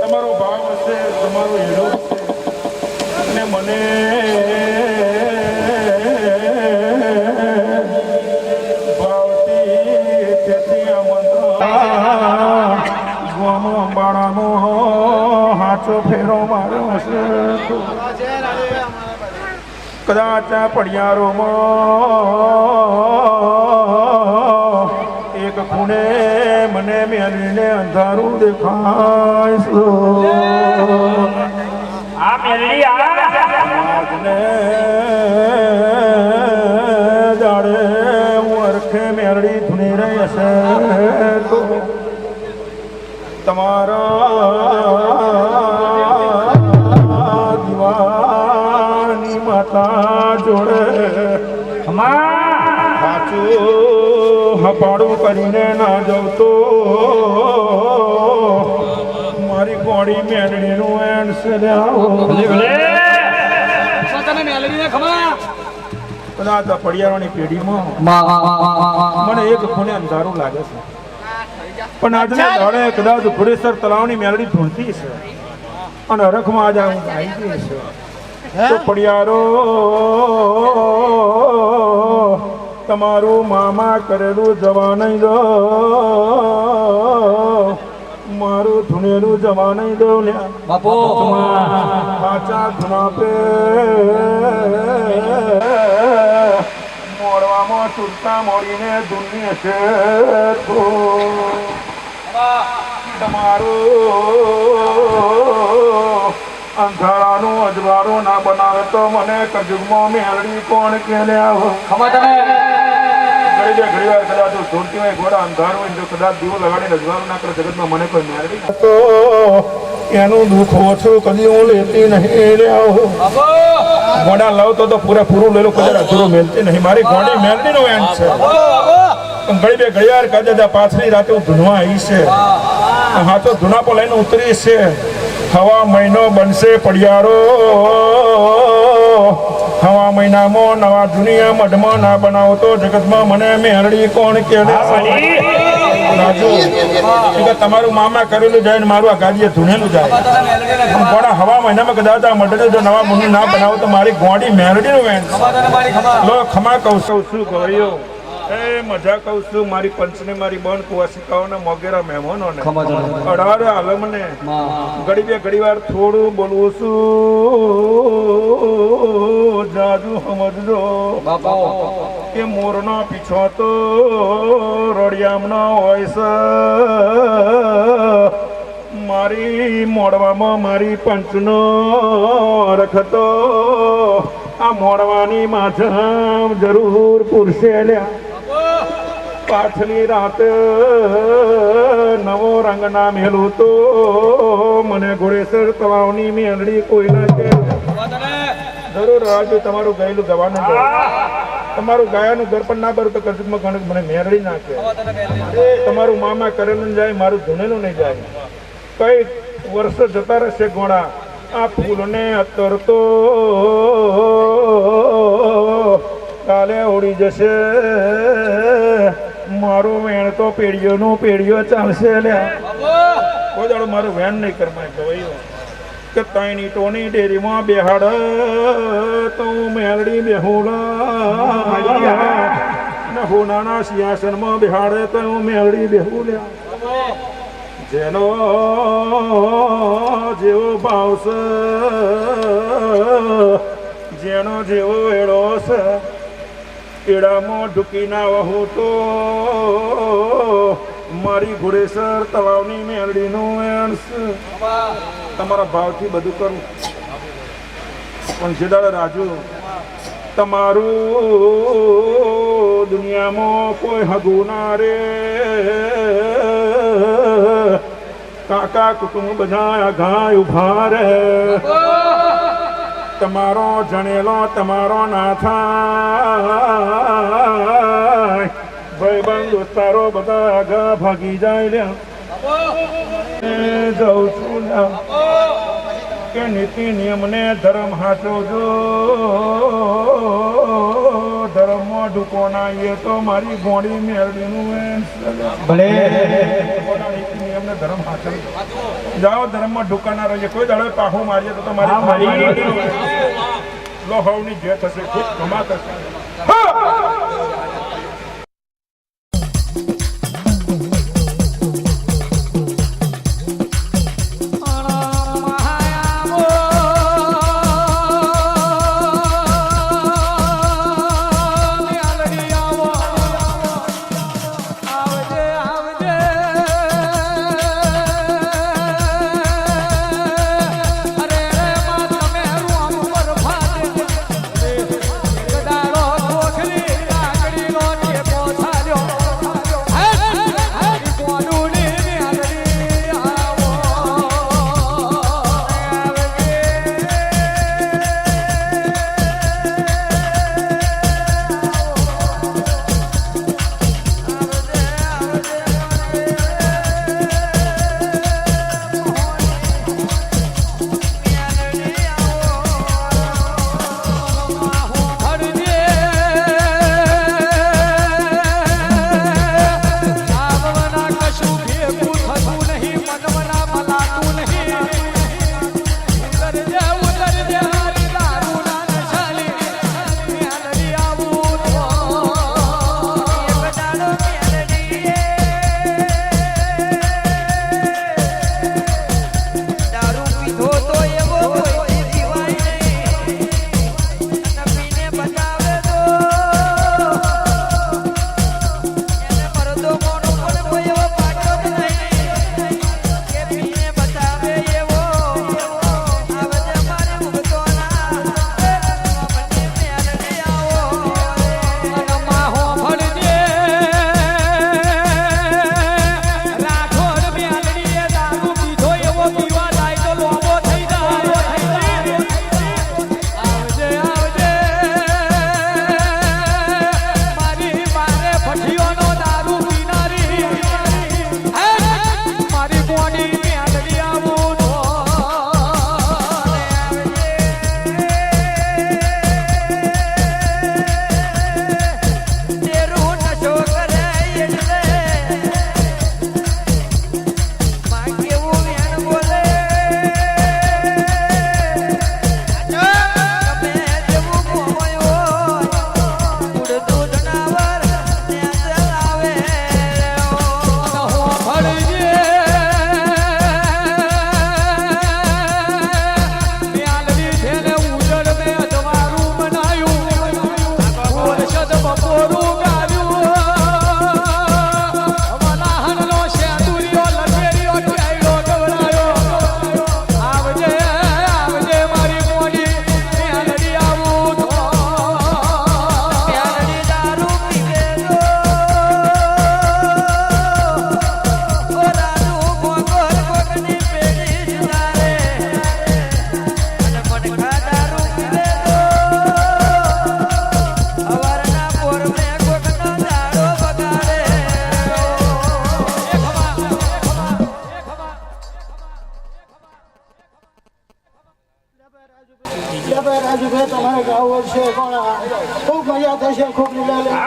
તમારો ભાવ હશે તમારો હીરો. અને મને અંબાડાનો હાચો ફેરો માર્યો હશે. કદાચ પડિયારોમાં એક ખૂણે મને મેલીને અંધારું દેખાય જાડે હું અરખે મેરડી ધૂણી રહી હશે તમારા માતા જોડે ખમા સાચું હપાડું કરીને ના જવતો. મારી કોડી મેળડીનું એન્ડ આ પડિયારોની પેઢીમાં મને એક ખૂણે અંધારું લાગે છે. પણ આજના દાડે કદાચ ઘોડેસર તળાવની મેળડી ધૂણતી છે. અને હરખમાં આજે હું આવી ગઈ છે. તો પડિયારો તમારું મામા કરેલું જવા નહીં દો. મારું ધૂણેલું જવા નહીં દો બાપો. પાછા ધૂણા પે મોડવામાં ચૂરતા મોડીને ધૂની છે તો. તમારું અંધારાનું અજવારો ના બનાવે તો મને કજુગમાં મેળવી કોણ કે આવો? ખમા તને ઘડી બે ઘડી વાર કદાચ હું હોય ઘોડા અંધારું હોય જો કદાચ દીવો લગાડીને અજવાળું ના કરે જગતમાં મને કોઈ મેળવી તો એનું દુઃખ ઓછું કદી હું લેતી નહીં લ્યાવો બાપો. ગોડા લાવતો તો પૂરા પૂરું લેલો કદાચ અધૂરું મેળતી નહીં. મારી ગોડી મેલડીનો એન્ડ છે. પણ ઘડી બે કદાચ આ પાછલી રાતે હું ધૂનવા આવી છે. જૂના પર લઈને ઉતરી છે. હવા મહિનો બનશે પડિયારો. હવા મહિનામાં નવા દુનિયા મઢમાં ના બનાવતો. જગતમાં મને મેરડી કોણ કે રાજુ એ તમારું મામા કરેલું જાય ને મારું આ ગાડીએ ધૂણેલું જાય. પણ હવા મહિનામાં કદાચ આ મઢને જો નવા મુનિ ના બનાવો તો મારી ગોડી મેરડીનું વેણ. તને લો ખમા કહું છું. શું કહ્યું એ મજા કહું છું. મારી પંચને મારી બન કુવાસિકાઓને મોગેરા મહેમાનોને. અઢાર આલમને. ઘડી બે ઘડી વાર થોડું બોલવું છું. જાજુ સમજજો કે મોરનો પીછો તો રડિયામનો હોય છે. મારી મોડવામાં મારી પંચનો રખતો. આ મોડવાની માછામ જરૂર પુરશે લ્યા. પાછલી રાત, નવો રંગ ના મેલું તો મને ઘોડેસર તળાવની મેલડી કોઈ ના કે જરૂર રાજુ, તમારું ગયેલું ગવાનું. તમારું ગાયાનું ઘર પણ ના ભરું તો કશુંકમાં ઘણું મને મેરડી નાખે. તમારું મામા કરેલું જાય, મારું ધૂણેલું નહીં જાય. કઈ વર્ષો જતા રહેશે ઘોડા. આ ફૂલને અત્તર તો કાલે ઉડી જશે. મારું વેણ તો પેઢીઓ ચાલશે લ્યા. બાપો! કોઈ દાડો મારું વેન નહીં કરમાય ગવાયો કે તઈની ટોની ડેરીમાં બેહાડ તો મેળડી મેલડી બેહુલા ને હોનાના સિંહાસનમાં બિહાડે તો બેહુ બેહું લ્યા. જેનો જેવો ભાવશે જેનો જેવો એળો છે એડામાં ઢૂકી ના વહું તો મારી ઘોડેસર તળાવની મેળડીનું એન્સ તમારા ભાવથી બધું કરું. પણ દાડે રાજુ, તમારું દુનિયામાં કોઈ હગું ના રે. કાકા કુટુંબ બધા ઘાય ઊભા રે. તમારો જણેલો તમારો નાથા ભાઈબંધ ઉતારો બધા આગા ભાગી જાય લે જઉં છું કે નીતિ નિયમને ધર્મ હાચવજો. ધર્મમાં ઢૂકો ના એ તો મારી ગોળી મેળવીનું ભલે. તમને ધર્મ હાથે જાઓ ધર્મમાં ઢુકાનારો રહીએ. કોઈ દાડો પાહું મારીએ તો તમારી લોહવની જે થશે ખૂબ ગમા થશે. બોલશે ગોળા ખૂબ મજા થશે ખૂબ લીલા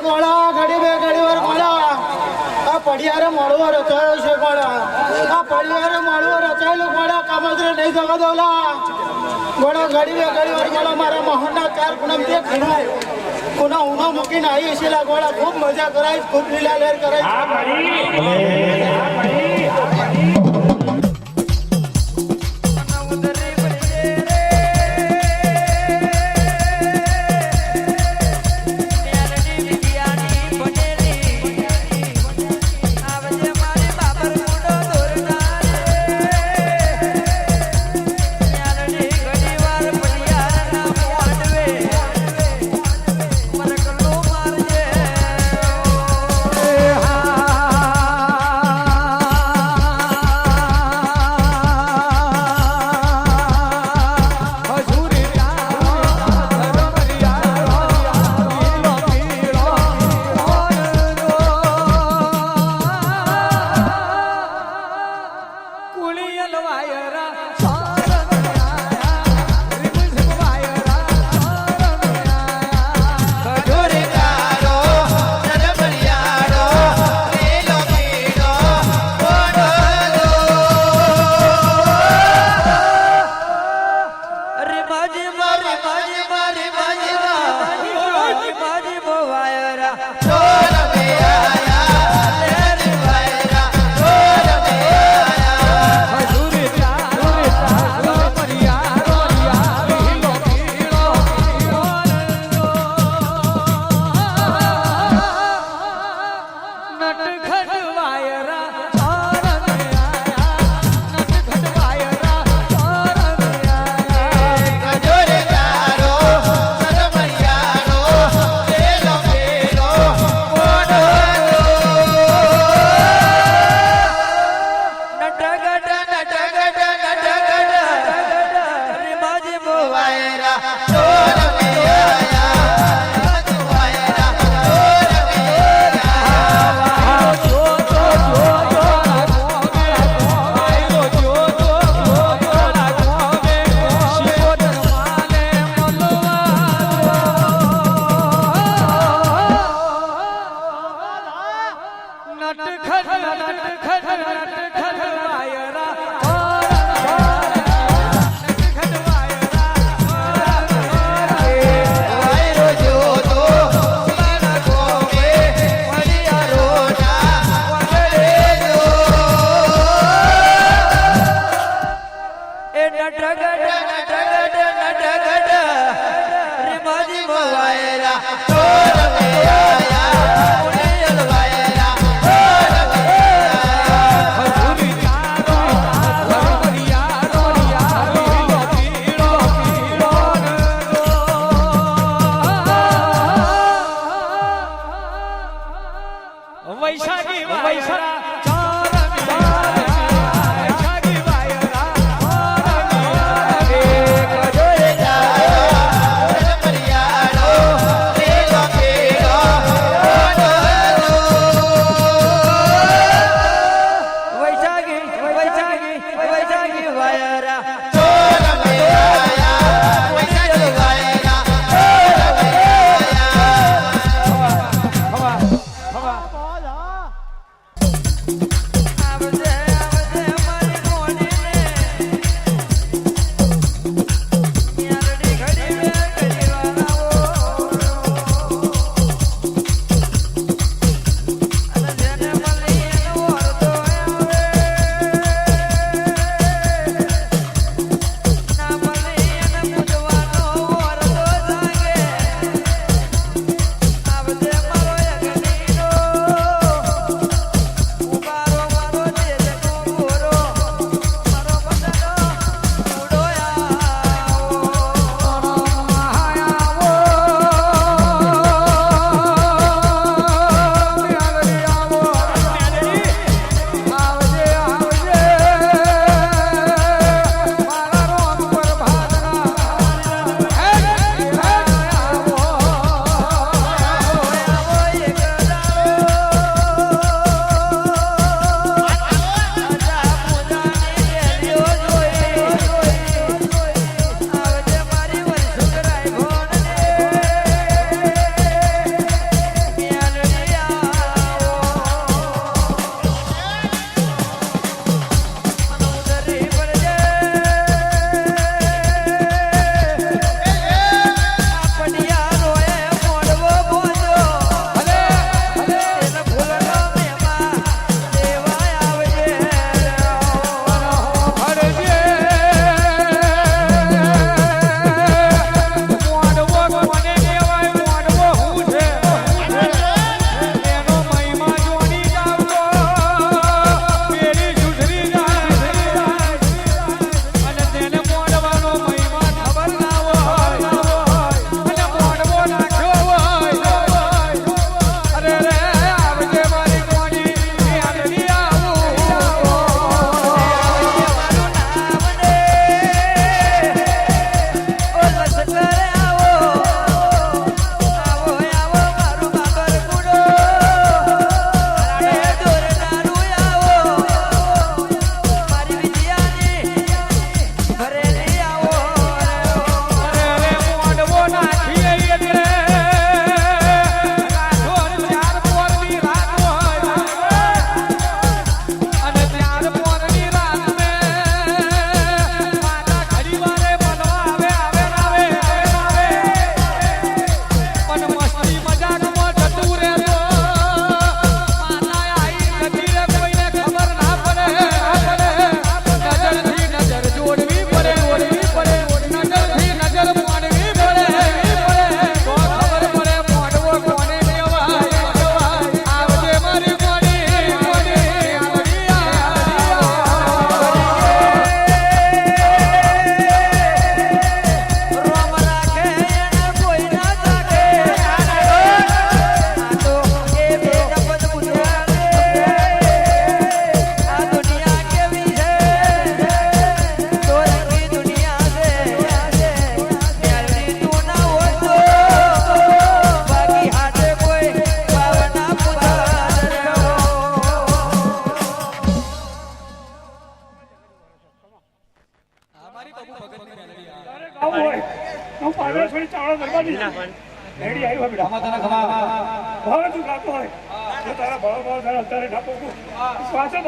ગોળા ઘડી બે ઘડી આ પડિયારે મળવો રચાયો છે ગોળા આ પડિયારે નહીં જવા દોલા ગોળા બે ઘડી વાર ગોળા મારા મોહનના ચાર પૂનમ તે ઘડાય કોના મૂકીને આવી છે ગોળા ખૂબ મજા કરાય ખૂબ લીલા લહેર કરાય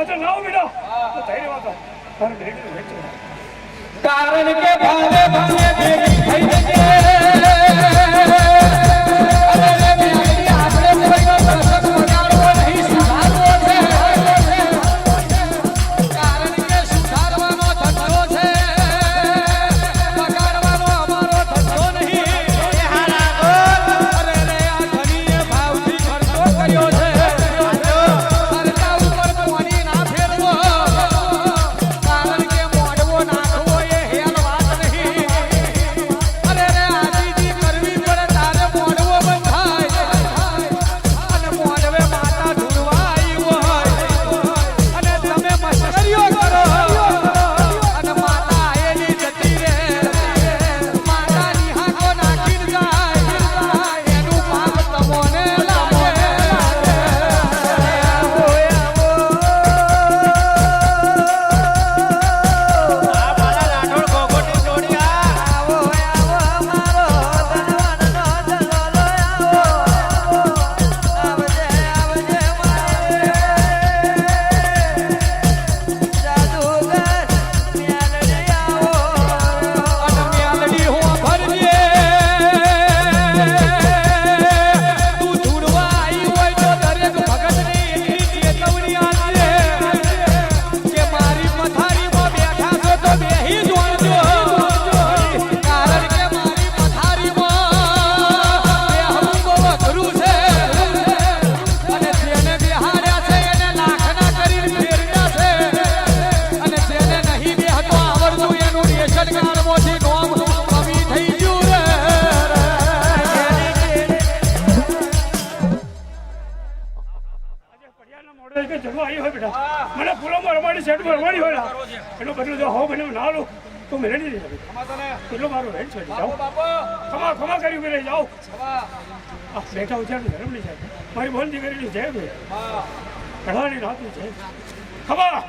વચન લાવો બેટા. ધૈર્ય વાતો કારણ કે જમવા આવ્યો હોય બેટા. મને ફૂલોમાં રમાડી શર્ટમાં રમાડી હોય. એટલો બદલો જો હો બને ના લો તો મેં રેડી લઈ એટલો મારો હેડ છોડી જાઓ ખમા ખમા કરી મેં જાઓ. બેઠા ઉછાર ગરમ નહીં થાય મારી બોલ દીકરીની જય ભાઈ. કઢવાની રાતની જય ખમા